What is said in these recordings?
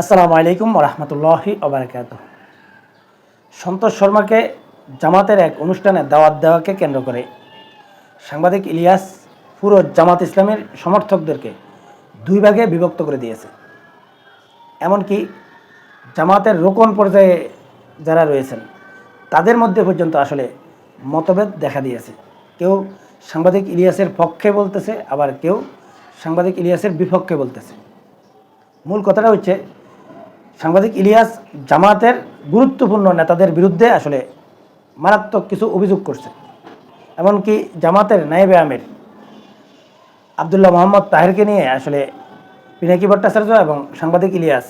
আসসালামু আলাইকুম রহমতুল্লাহি ওবরাকাত সন্তোষ শর্মাকে জামাতের এক অনুষ্ঠানে দাওয়াত দেওয়াকে কেন্দ্র করে সাংবাদিক ইলিয়াস পুরো জামাত ইসলামের সমর্থকদেরকে দুই ভাগে বিভক্ত করে দিয়েছে। এমনকি জামাতের রোকন পর্যায়ে যারা রয়েছেন, তাদের মধ্যে পর্যন্ত আসলে মতভেদ দেখা দিয়েছে। কেউ সাংবাদিক ইলিয়াসের পক্ষে বলতেছে, আবার কেউ সাংবাদিক ইলিয়াসের বিপক্ষে বলতেছে। মূল কথাটা হচ্ছে সাংবাদিক ইলিয়াস জামাতের গুরুত্বপূর্ণ নেতাদের বিরুদ্ধে আসলে মারাত্মক কিছু অভিযোগ করছে। এমনকি জামাতের নায়েবে আমির আবদুল্লাহ মোহাম্মদ তাহেরকে নিয়ে আসলে পিনাকি ভট্টাচার্য এবং সাংবাদিক ইলিয়াস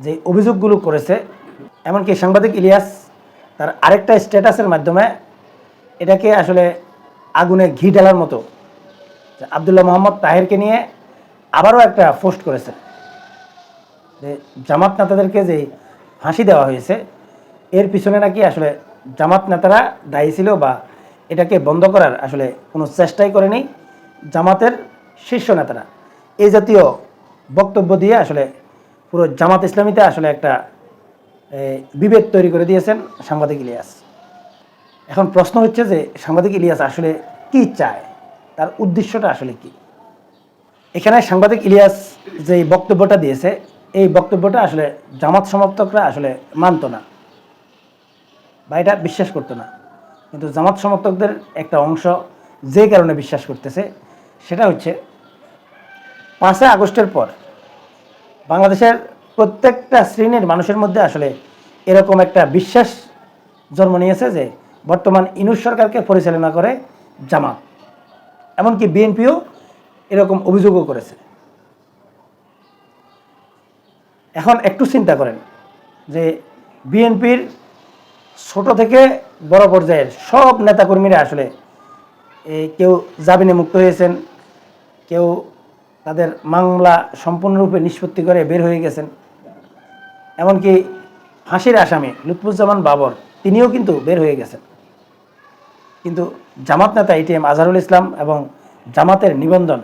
যে অভিযোগগুলো করেছে, এমনকি সাংবাদিক ইলিয়াস তার আরেকটা স্ট্যাটাসের মাধ্যমে এটাকে আসলে আগুনে ঘি ঢালার মতো আবদুল্লাহ মোহাম্মদ তাহেরকে নিয়ে আবারও একটা পোস্ট করেছে। যে জামাত নেতাদেরকে যে ফাঁসি দেওয়া হয়েছে, এর পিছনে নাকি আসলে জামাত নেতারা দায়ী ছিল বা এটাকে বন্ধ করার আসলে কোনো চেষ্টাই করেনি জামাতের শীর্ষ নেতারা। এই জাতীয় বক্তব্য দিয়ে আসলে পুরো জামাত ইসলামীতে আসলে একটা বিভেদ তৈরি করে দিয়েছেন সাংবাদিক ইলিয়াস। এখন প্রশ্ন হচ্ছে যে সাংবাদিক ইলিয়াস আসলে কি চায়? তার উদ্দেশ্যটা আসলে কি? এখানে সাংবাদিক ইলিয়াস যে বক্তব্যটা দিয়েছে এই বক্তব্যটা আসলে জামাত সমর্থকরা আসলে মানত না বা এটা বিশ্বাস করতো না। কিন্তু জামাত সমর্থকদের একটা অংশ যে কারণে বিশ্বাস করতেছে, সেটা হচ্ছে পাঁচই আগস্টের পর বাংলাদেশের প্রত্যেকটা শ্রেণির মানুষের মধ্যে আসলে এরকম একটা বিশ্বাস জন্ম নিয়েছে যে বর্তমান ইনুস সরকারকে পরিচালনা করে জামাত। এমনকি বিএনপিও এরকম অভিযোগও করেছে। এখন একটু চিন্তা করেন যে বিএনপির ছোট থেকে বড় পর্যায়ের সব নেতাকর্মীরা আসলে এই কেউ জামিনে মুক্ত হয়েছেন, কেউ তাদের মামলা সম্পূর্ণরূপে নিষ্পত্তি করে বের হয়ে গেছেন। এমনকি ফাঁসির আসামি লুৎফুজ্জামান বাবর, তিনিও কিন্তু বের হয়ে গেছেন। কিন্তু জামাত নেতা এটিএম আজহারুল ইসলাম এবং জামাতের নিবন্ধন,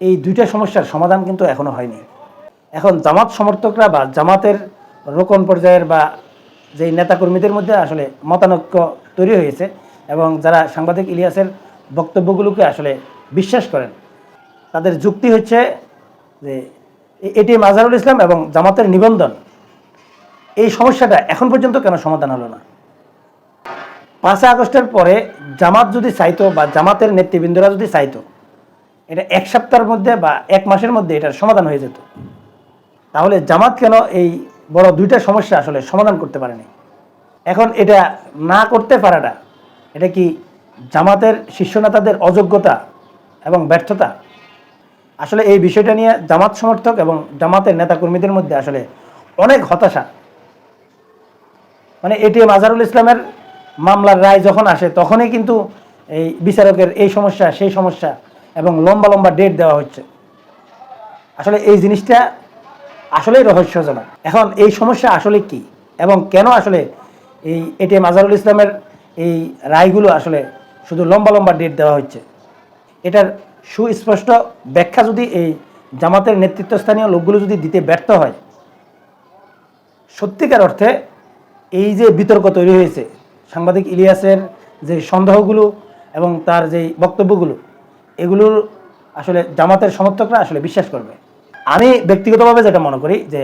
এই দুইটা সমস্যার সমাধান কিন্তু এখনও হয়নি। এখন জামাত সমর্থকরা বা জামাতের রোকন পর্যায়ের বা যেই নেতাকর্মীদের মধ্যে আসলে মতানৈক্য তৈরি হয়েছে এবং যারা সাংবাদিক ইলিয়াসের বক্তব্যগুলোকে আসলে বিশ্বাস করেন, তাদের যুক্তি হচ্ছে যে এটিএম আজহারুল ইসলাম এবং জামাতের নিবন্ধন। এই সমস্যাটা এখন পর্যন্ত কেন সমাধান হলো না? পাঁচই আগস্টের পরে জামাত যদি চাইতো বা জামাতের নেতৃবৃন্দরা যদি চাইতো, এটা এক সপ্তাহের মধ্যে বা এক মাসের মধ্যে এটার সমাধান হয়ে যেত। তাহলে জামাত কেন এই বড় দুইটা সমস্যা আসলে সমাধান করতে পারেনি? এখন এটা না করতে পারাটা, এটা কি জামাতের শীর্ষ নেতাদের অযোগ্যতা এবং ব্যর্থতা? আসলে এই বিষয়টা নিয়ে জামাত সমর্থক এবং জামাতের নেতাকর্মীদের মধ্যে আসলে অনেক হতাশা। মানে এটিএম আজহারুল ইসলামের মামলার রায় যখন আসে, তখনই কিন্তু এই বিচারকের এই সমস্যা, সেই সমস্যা এবং লম্বা লম্বা ডেট দেওয়া হচ্ছে। আসলে এই জিনিসটা আসলেই রহস্যজনক। এখন এই সমস্যা আসলে কি? এবং কেন আসলে এই এটিএম আজহারুল ইসলামের এই রায়গুলো আসলে শুধু লম্বা লম্বা ডেট দেওয়া হচ্ছে? এটার সুস্পষ্ট ব্যাখ্যা যদি এই জামাতের নেতৃত্বস্থানীয় লোকগুলো যদি দিতে ব্যর্থ হয়, সত্যিকার অর্থে এই যে বিতর্ক তৈরি হয়েছে, সাংবাদিক ইলিয়াসের যে সন্দেহগুলো এবং তার যে বক্তব্যগুলো, এগুলোর আসলে জামাতের সমর্থকরা আসলে বিশ্বাস করবে। আমি ব্যক্তিগতভাবে যেটা মনে করি যে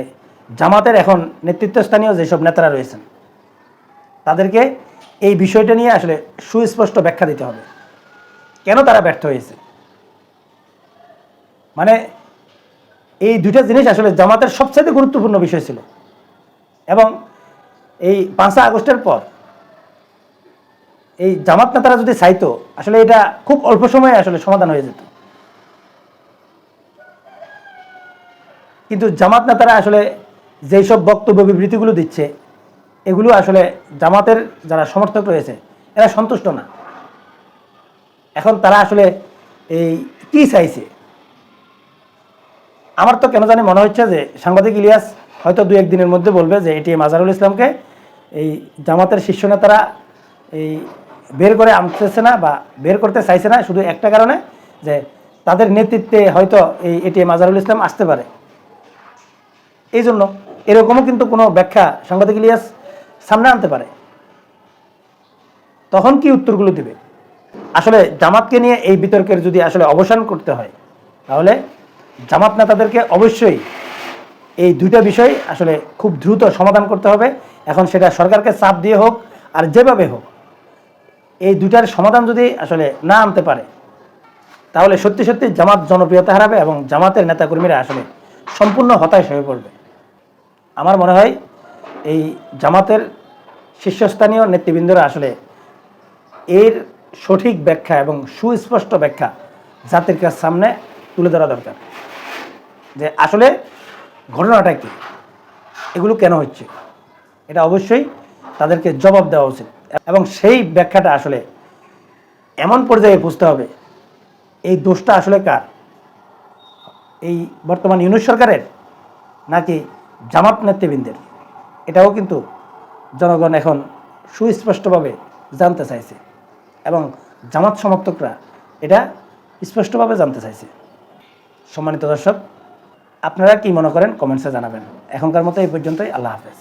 জামাতের এখন নেতৃত্বস্থানীয় যেসব নেতারা রয়েছেন, তাদেরকে এই বিষয়টা নিয়ে আসলে সুস্পষ্ট ব্যাখ্যা দিতে হবে। কেন তারা ব্যর্থ হয়েছে? মানে এই দুইটা জিনিস আসলে জামাতের সবচেয়ে গুরুত্বপূর্ণ বিষয় ছিল। এবং এই পাঁচই আগস্টের পর এই জামাত নেতারা যদি চাইতো, আসলে এটা খুব অল্প সময়ে আসলে সমাধান হয়ে যেত। কিন্তু জামাত নেতারা আসলে যেই সব বক্তব্য, বিবৃতিগুলো দিচ্ছে, এগুলো আসলে জামাতের যারা সমর্থক রয়েছে, এরা সন্তুষ্ট না। এখন তারা আসলে এই কি চাইছে? আমার তো কেন জানি মনে হচ্ছে যে সাংবাদিক ইলিয়াস হয়তো দু একদিনের মধ্যে বলবে যে এটি মাজারুল ইসলামকে এই জামাতের শীর্ষ নেতারা এই বের করে আনতেছে না বা বের করতে চাইছে না, শুধু একটা কারণে যে তাদের নেতৃত্বে হয়তো এই এটিএম আজহারুল ইসলাম আসতে পারে। এই জন্য এরকমও কিন্তু কোনো ব্যাখ্যা সাংবাদিক ইলিয়াস সামনে আনতে পারে। তখন কি উত্তরগুলো দিবে? আসলে জামাতকে নিয়ে এই বিতর্কের যদি আসলে অবসান করতে হয়, তাহলে জামাত নেতাদেরকে অবশ্যই এই দুইটা বিষয় আসলে খুব দ্রুত সমাধান করতে হবে। এখন সেটা সরকারকে চাপ দিয়ে হোক আর যেভাবে হোক, এই দুটার সমাধান যদি আসলে না আনতে পারে, তাহলে সত্যি সত্যি জামাত জনপ্রিয়তা হারাবে এবং জামাতের নেতাকর্মীরা আসলে সম্পূর্ণ হতাশ হয়ে পড়বে। আমার মনে হয় এই জামাতের শীর্ষস্থানীয় নেতৃবৃন্দরা আসলে এর সঠিক ব্যাখ্যা এবং সুস্পষ্ট ব্যাখ্যা জাতির কাছ সামনে তুলে ধরা দরকার। যে আসলে ঘটনাটা কি? এগুলো কেন হচ্ছে? এটা অবশ্যই তাদেরকে জবাব দেওয়া উচিত। এবং সেই ব্যাখ্যাটা আসলে এমন পর্যায়ে বুঝতে হবে, এই দোষটা আসলে কার? এই বর্তমান ইউনুস সরকারের নাকি জামাত নেতৃবৃন্দের। এটাও কিন্তু জনগণ এখন সুস্পষ্টভাবে জানতে চাইছে এবং জামাত সমর্থকরা এটা স্পষ্টভাবে জানতে চাইছে। সম্মানিত দর্শক, আপনারা কি মনে করেন? কমেন্টসে জানাবেন। এখনকার মতো এই পর্যন্তই। আল্লাহ হাফেজ।